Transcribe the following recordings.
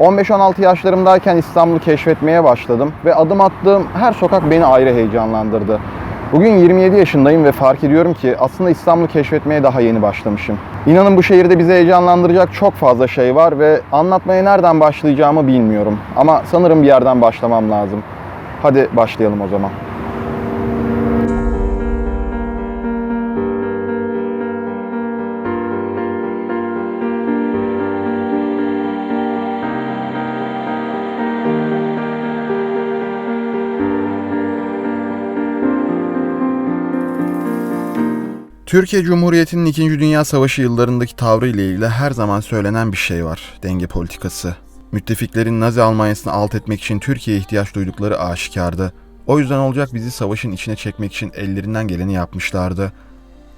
15-16 yaşlarımdayken İstanbul'u keşfetmeye başladım ve adım attığım her sokak beni ayrı heyecanlandırdı. Bugün 27 yaşındayım ve fark ediyorum ki aslında İstanbul'u keşfetmeye daha yeni başlamışım. İnanın bu şehirde bizi heyecanlandıracak çok fazla şey var ve anlatmaya nereden başlayacağımı bilmiyorum. Ama sanırım bir yerden başlamam lazım. Hadi başlayalım o zaman. Türkiye Cumhuriyeti'nin 2. Dünya Savaşı yıllarındaki tavrı ile ilgili her zaman söylenen bir şey var. Denge politikası. Müttefiklerin Nazi Almanyası'nı alt etmek için Türkiye'ye ihtiyaç duydukları aşikardı. O yüzden olacak bizi savaşın içine çekmek için ellerinden geleni yapmışlardı.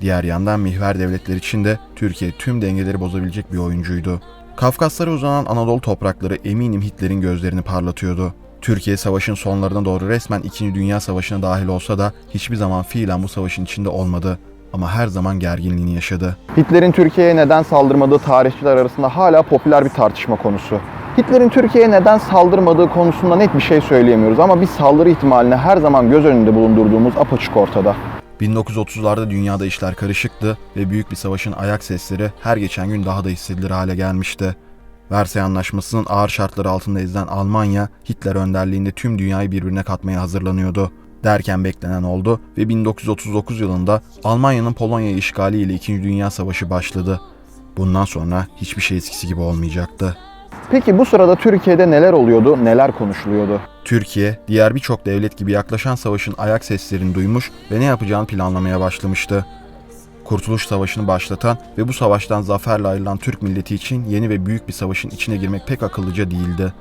Diğer yandan mihver devletler için de Türkiye tüm dengeleri bozabilecek bir oyuncuydu. Kafkaslara uzanan Anadolu toprakları eminim Hitler'in gözlerini parlatıyordu. Türkiye savaşın sonlarına doğru resmen 2. Dünya Savaşı'na dahil olsa da hiçbir zaman fiilen bu savaşın içinde olmadı ama her zaman gerginliğini yaşadı. Hitler'in Türkiye'ye neden saldırmadığı tarihçiler arasında hala popüler bir tartışma konusu. Hitler'in Türkiye'ye neden saldırmadığı konusunda net bir şey söyleyemiyoruz ama bir saldırı ihtimalini her zaman göz önünde bulundurduğumuz apaçık ortada. 1930'larda dünyada işler karışıktı ve büyük bir savaşın ayak sesleri her geçen gün daha da hissedilir hale gelmişti. Versay Anlaşması'nın ağır şartları altında ezilen Almanya, Hitler önderliğinde tüm dünyayı birbirine katmaya hazırlanıyordu. Derken beklenen oldu ve 1939 yılında Almanya'nın Polonya'yı işgali ile 2. Dünya Savaşı başladı. Bundan sonra hiçbir şey eskisi gibi olmayacaktı. Peki bu sırada Türkiye'de neler oluyordu, neler konuşuluyordu? Türkiye, diğer birçok devlet gibi yaklaşan savaşın ayak seslerini duymuş ve ne yapacağını planlamaya başlamıştı. Kurtuluş Savaşı'nı başlatan ve bu savaştan zaferle ayrılan Türk milleti için yeni ve büyük bir savaşın içine girmek pek akıllıca değildi.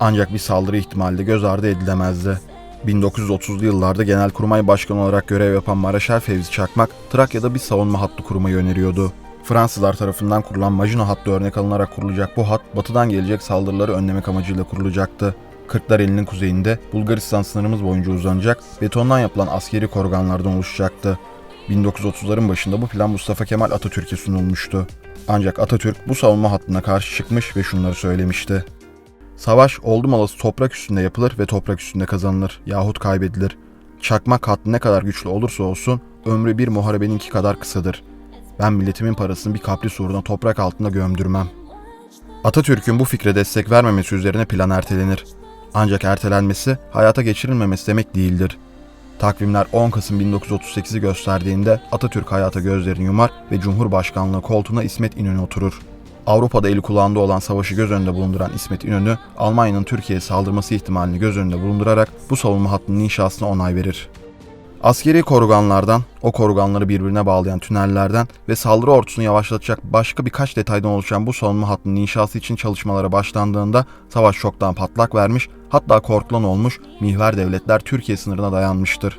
Ancak bir saldırı ihtimali de göz ardı edilemezdi. 1930'lu yıllarda Genelkurmay Başkanı olarak görev yapan Mareşal Fevzi Çakmak, Trakya'da bir savunma hattı kurmayı öneriyordu. Fransızlar tarafından kurulan Maginot hattı örnek alınarak kurulacak bu hat, batıdan gelecek saldırıları önlemek amacıyla kurulacaktı. Kırklareli'nin kuzeyinde Bulgaristan sınırımız boyunca uzanacak, betondan yapılan askeri korganlardan oluşacaktı. 1930'ların başında bu plan Mustafa Kemal Atatürk'e sunulmuştu. Ancak Atatürk bu savunma hattına karşı çıkmış ve şunları söylemişti. Savaş oldum olası toprak üstünde yapılır ve toprak üstünde kazanılır yahut kaybedilir. Çakmak hattı ne kadar güçlü olursa olsun ömrü bir muharebeninki kadar kısadır. Ben milletimin parasını bir kapris uğruna toprak altında gömdürmem. Atatürk'ün bu fikre destek vermemesi üzerine plan ertelenir. Ancak ertelenmesi hayata geçirilmemesi demek değildir. Takvimler 10 Kasım 1938'i gösterdiğinde Atatürk hayata gözlerini yumar ve Cumhurbaşkanlığı koltuğuna İsmet İnönü oturur. Avrupa'da eli kulağında olan savaşı göz önünde bulunduran İsmet İnönü, Almanya'nın Türkiye'ye saldırması ihtimalini göz önünde bulundurarak bu savunma hattının inşasına onay verir. Askeri koruganlardan, o koruganları birbirine bağlayan tünellerden ve saldırı ordusunu yavaşlatacak başka birkaç detaydan oluşan bu savunma hattının inşası için çalışmalara başlandığında savaş çoktan patlak vermiş, hatta korkulan olmuş, mihver devletler Türkiye sınırına dayanmıştır.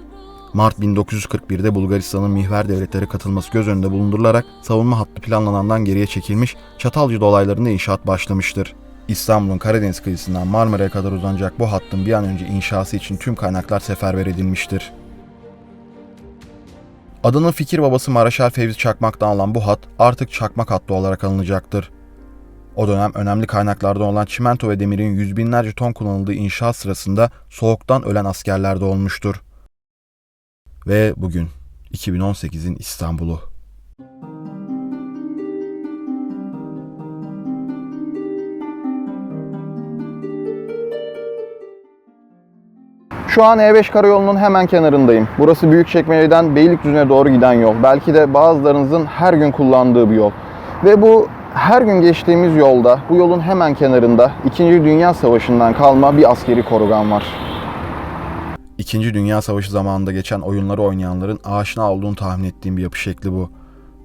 Mart 1941'de Bulgaristan'ın mihver devletlere katılması göz önünde bulundurularak savunma hattı planlanandan geriye çekilmiş, Çatalca dolaylarında inşaat başlamıştır. İstanbul'un Karadeniz kıyısından Marmara'ya kadar uzanacak bu hattın bir an önce inşası için tüm kaynaklar seferber edilmiştir. Adını fikir babası Maraşal Fevzi Çakmak'tan alan bu hat artık Çakmak hattı olarak anılacaktır. O dönem önemli kaynaklardan olan çimento ve demirin yüz binlerce ton kullanıldığı inşaat sırasında soğuktan ölen askerler de olmuştur. Ve bugün 2018'in İstanbul'u. Şu an E5 karayolunun hemen kenarındayım. Burası Büyükçekmece'den Beylikdüzü'ne doğru giden yol. Belki de bazılarınızın her gün kullandığı bir yol. Ve bu her gün geçtiğimiz yolda, bu yolun hemen kenarında 2. Dünya Savaşı'ndan kalma bir askeri korugan var. İkinci Dünya Savaşı zamanında geçen oyunları oynayanların aşina olduğunu tahmin ettiğim bir yapı şekli bu.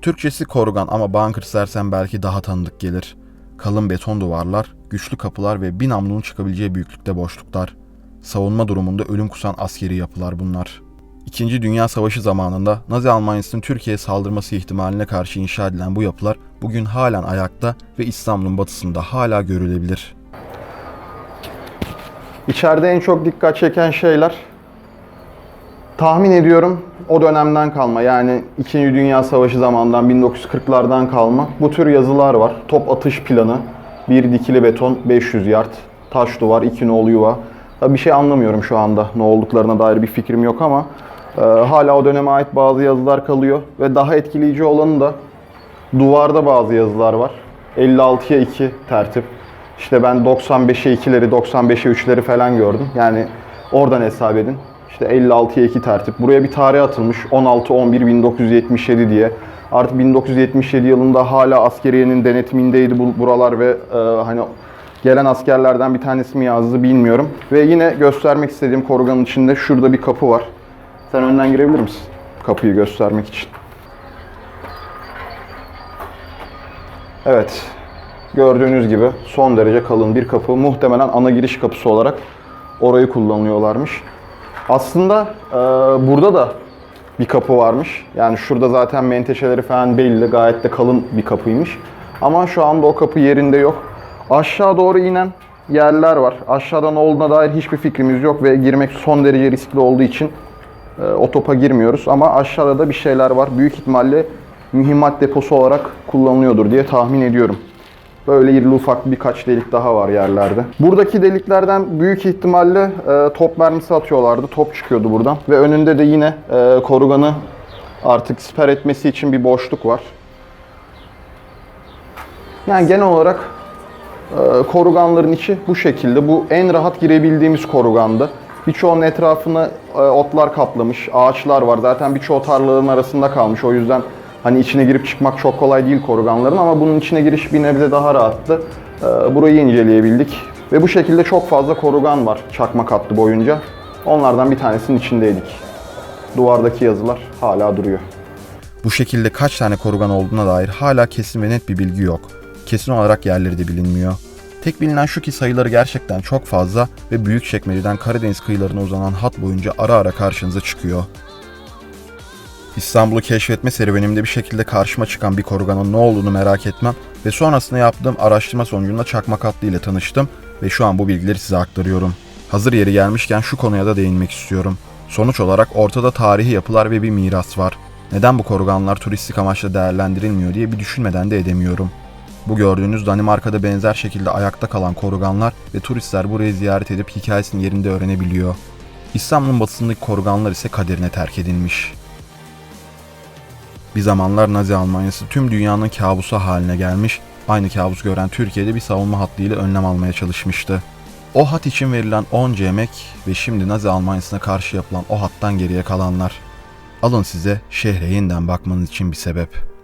Türkçesi korugan ama bunker sersen belki daha tanıdık gelir. Kalın beton duvarlar, güçlü kapılar ve bir namlunun çıkabileceği büyüklükte boşluklar. Savunma durumunda ölüm kusan askeri yapılar bunlar. İkinci Dünya Savaşı zamanında Nazi Almanyası'nın Türkiye'ye saldırması ihtimaline karşı inşa edilen bu yapılar bugün halen ayakta ve İstanbul'un batısında hala görülebilir. İçeride en çok dikkat çeken şeyler tahmin ediyorum o dönemden kalma yani 2. Dünya Savaşı zamanından 1940'lardan kalma bu tür yazılar var. Top atış planı, Bir dikili beton 500 yard. Taş duvar, iki nolu yuva. Bir şey anlamıyorum şu anda. Ne olduklarına dair bir fikrim yok ama e, hala o döneme ait bazı yazılar kalıyor. Ve daha etkileyici olanı da duvarda bazı yazılar var. 56'ya 2 tertip. İşte ben 95'e 2'leri, 95'e 3'leri falan gördüm. Yani oradan hesap edin. İşte 56'ya 2 tertip. Buraya bir tarih atılmış. 16-11-1977 diye. Artık 1977 yılında hala askeriyenin denetimindeydi bu- buralar ve e, hani gelen askerlerden bir tanesi mi yazdı bilmiyorum. Ve yine göstermek istediğim koruganın içinde şurada bir kapı var. Sen önden girebilir misin? Kapıyı göstermek için. Evet. Gördüğünüz gibi son derece kalın bir kapı. Muhtemelen ana giriş kapısı olarak orayı kullanıyorlarmış. Aslında e, burada da bir kapı varmış. Yani şurada zaten menteşeleri falan belli. Gayet de kalın bir kapıymış. Ama şu anda o kapı yerinde yok. Aşağı doğru inen yerler var. Aşağıda ne olduğuna dair hiçbir fikrimiz yok ve girmek son derece riskli olduğu için e, o topa girmiyoruz. Ama aşağıda da bir şeyler var. Büyük ihtimalle mühimmat deposu olarak kullanılıyordur diye tahmin ediyorum. Böyle irili ufak birkaç delik daha var yerlerde. Buradaki deliklerden büyük ihtimalle e, top mermisi atıyorlardı. Top çıkıyordu buradan. Ve önünde de yine e, koruganı artık siper etmesi için bir boşluk var. Yani genel olarak e, koruganların içi bu şekilde. Bu en rahat girebildiğimiz korugandı. Birçoğunun etrafını e, otlar kaplamış, ağaçlar var. Zaten birçoğu tarlaların arasında kalmış. O yüzden hani içine girip çıkmak çok kolay değil koruganların ama bunun içine giriş bir nebze daha rahattı. E, burayı inceleyebildik. Ve bu şekilde çok fazla korugan var çakmak hattı boyunca. Onlardan bir tanesinin içindeydik. Duvardaki yazılar hala duruyor. Bu şekilde kaç tane korugan olduğuna dair hala kesin ve net bir bilgi yok. Kesin olarak yerleri de bilinmiyor. Tek bilinen şu ki sayıları gerçekten çok fazla ve Büyükçekmece'den Karadeniz kıyılarına uzanan hat boyunca ara ara karşınıza çıkıyor. İstanbul'u keşfetme serüvenimde bir şekilde karşıma çıkan bir koruganın ne olduğunu merak etmem ve sonrasında yaptığım araştırma sonucunda çakmak hattı ile tanıştım ve şu an bu bilgileri size aktarıyorum. Hazır yeri gelmişken şu konuya da değinmek istiyorum. Sonuç olarak ortada tarihi yapılar ve bir miras var. Neden bu koruganlar turistik amaçla değerlendirilmiyor diye bir düşünmeden de edemiyorum. Bu gördüğünüz Danimarka'da benzer şekilde ayakta kalan koruganlar ve turistler burayı ziyaret edip hikayesini yerinde öğrenebiliyor. İstanbul'un batısındaki koruganlar ise kaderine terk edilmiş. Bir zamanlar Nazi Almanyası tüm dünyanın kabusu haline gelmiş, aynı kabus gören Türkiye'de bir savunma hattıyla önlem almaya çalışmıştı. O hat için verilen onca emek ve şimdi Nazi Almanyası'na karşı yapılan o hattan geriye kalanlar. Alın size şehre yeniden bakmanız için bir sebep.